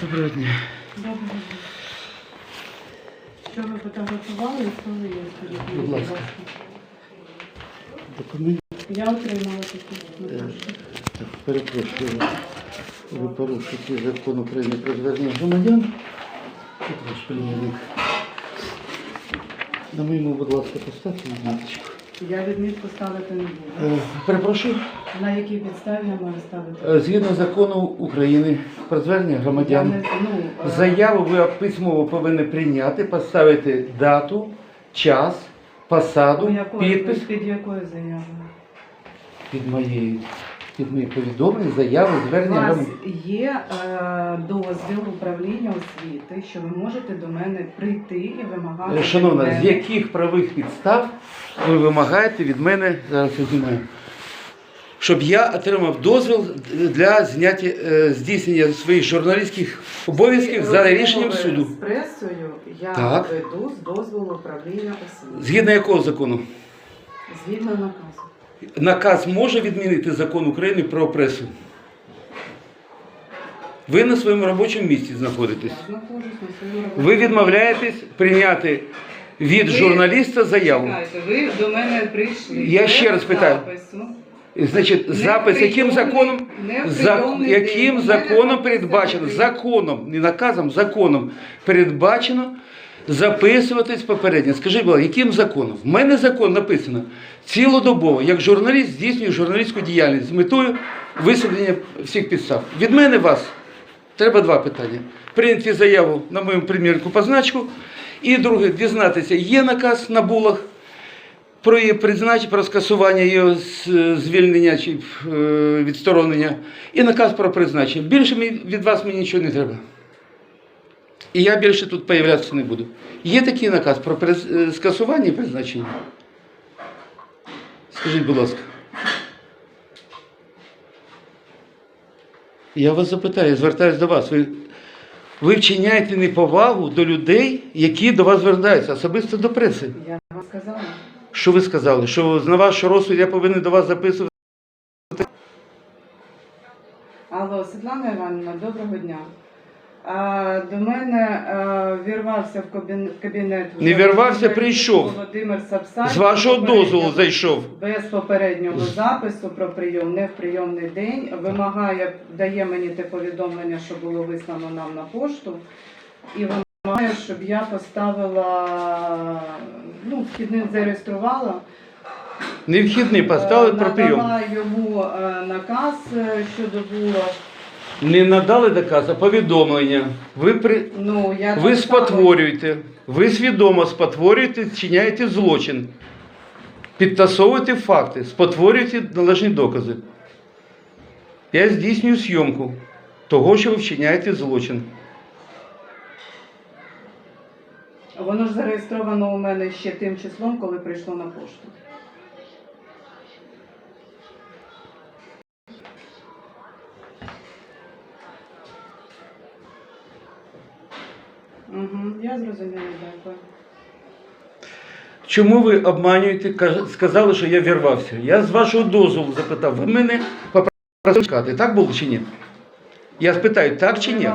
Доброго дня. Доброго дня. Що ви фотографували і хто ви є? Скажіть Будь ласка. Документ. Я отримала такі Е, так, Перепрошую. Ви порушуєте закон України про звернення громадян. Тут ваш примірник. На моєму, будь ласка, поставте відміточку. Я відмітку ставити не буду. Е, Перепрошую. На якій підставі я маю ставити? Е, Згідно закону України про звернення Я громадян, не, ну, е, заяву ви письмово повинні прийняти, поставити дату, час, посаду, підпис Під якою заявою? під моєю під мої повідомлення, заяви, У звернення вас є е, дозвіл управління освіти, що ви можете до мене прийти і вимагати. від Е, Шановна, з яких правих підстав ви вимагаєте від мене, зараз я знімаю, щоб я отримав дозвіл для зняття, е, здійснення своїх журналістських обов'язків за Розмови рішенням суду. З пресою я Так. веду з дозволу управління освіти. Згідно якого закону? Згідно наказу. Наказ може відмінити закон України про пресу. Ви на своєму робочому місці знаходитесь. Ви відмовляєтесь прийняти від журналіста заяву. Ви до мене прийшли. Я ще раз питаю. Значить, запис, яким законом, за, яким законом передбачено, законом, не наказом, законом передбачено записуватись попередньо. Скажіть, будь ласка, яким законом? В мене закон написано цілодобово, як журналіст здійснює журналістську діяльність з метою висвітлення всіх підстав. Від мене вас треба два питання. Прийняти заяву на моєму примірку позначку. І друге, дізнатися, є наказ на булах про її призначення, про скасування з- звільнення чи е, відсторонення, і наказ про призначення. Більше від вас мені нічого не треба. І я більше тут появлятися не буду. Є такий наказ про е, скасування і призначення? Скажіть, будь ласка. Я вас запитаю, звертаюся до вас. Ви, ви вчиняєте неповагу до людей, які до вас звертаються, особисто до преси. Я вам сказала. Що ви сказали? Що на ваш розсуд я повинен до вас записувати? Алло, Світлана Іванівна, доброго дня. А, до мене а, вірвався в кабін- кабінет. Не вірвався, прийшов. Володимир Сапсай. З вашого дозволу зайшов. Без попереднього запису про прийом не в прийомний день. Вимагає, дає мені те повідомлення, що було вислано нам на пошту. І вимагає, щоб я поставила, ну, вхідник зареєструвала. Невхідний поставили про прийом. Надала йому е, наказ е, щодо було. Не надали наказ, а повідомлення. Ви, при... Ну, я ви спотворюєте, ви свідомо спотворюєте, вчиняєте злочин. Підтасовуєте факти, спотворюєте належні докази. Я здійснюю зйомку того, що ви вчиняєте злочин. Воно ж зареєстровано у мене ще тим числом, коли прийшло на пошту. Я зрозуміла, дякую. Чому ви обманюєте, сказали, що я вірвався? Я з вашого дозволу запитав, ви мене попросили чекати. Так було чи ні? Я спитаю, так чи ні?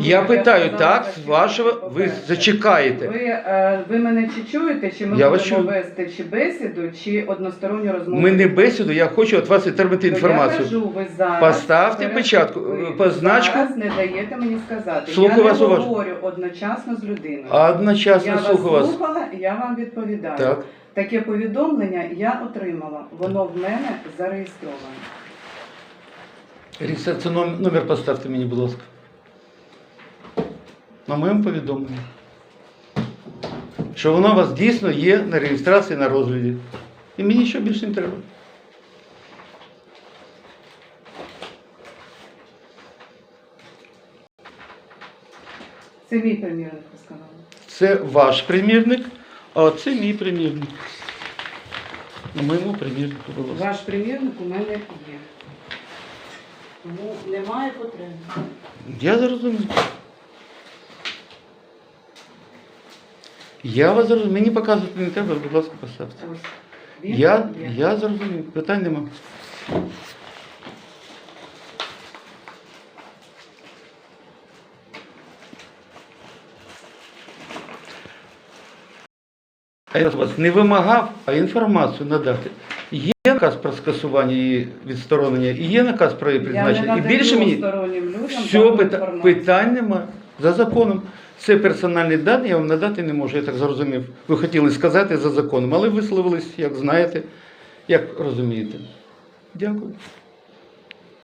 Я питаю, так, з вашого, ви зачекаєте. Ви, е, ви мене чи чуєте, чи ми Я вас будемо чую. вести чи бесіду, чи односторонню розмову? Ми не бесіду, я хочу від вас отримати Ну, інформацію. Я кажу, ви зараз Поставте перед- печатку, ви е, позначку. Зараз не даєте мені сказати. Слухаю я вас не уважно. говорю одночасно з людиною. А одночасно я вас слухаю вас. слухала, я вам відповідаю. Так. Таке повідомлення я отримала. Воно в мене зареєстроване. Реєстраційний номер, номер поставте мені, будь ласка. На моєму повідомленні. Що воно у вас дійсно є на реєстрації на розгляді. І мені що більше не треба. Це мій примірник, сказали. Це ваш примірник, а це мій примірник. На моєму примірнику, ласка. Ваш примірник у мене є. Тому немає потреби. Я зрозумів. Я вас зрозумів. Мені показувати не треба, будь ласка, поставте. Ось. Він Я, є. я зрозумів. Питань нема. А я вас не вимагав, а інформацію надати. Є наказ про скасування і відсторонення, і є наказ про її призначення. І більше мені все пита... питань нема. За законом. Це персональні дані, я вам надати не можу, я так зрозумів. Ви хотіли сказати за законом, але висловились, як знаєте, як розумієте. Дякую.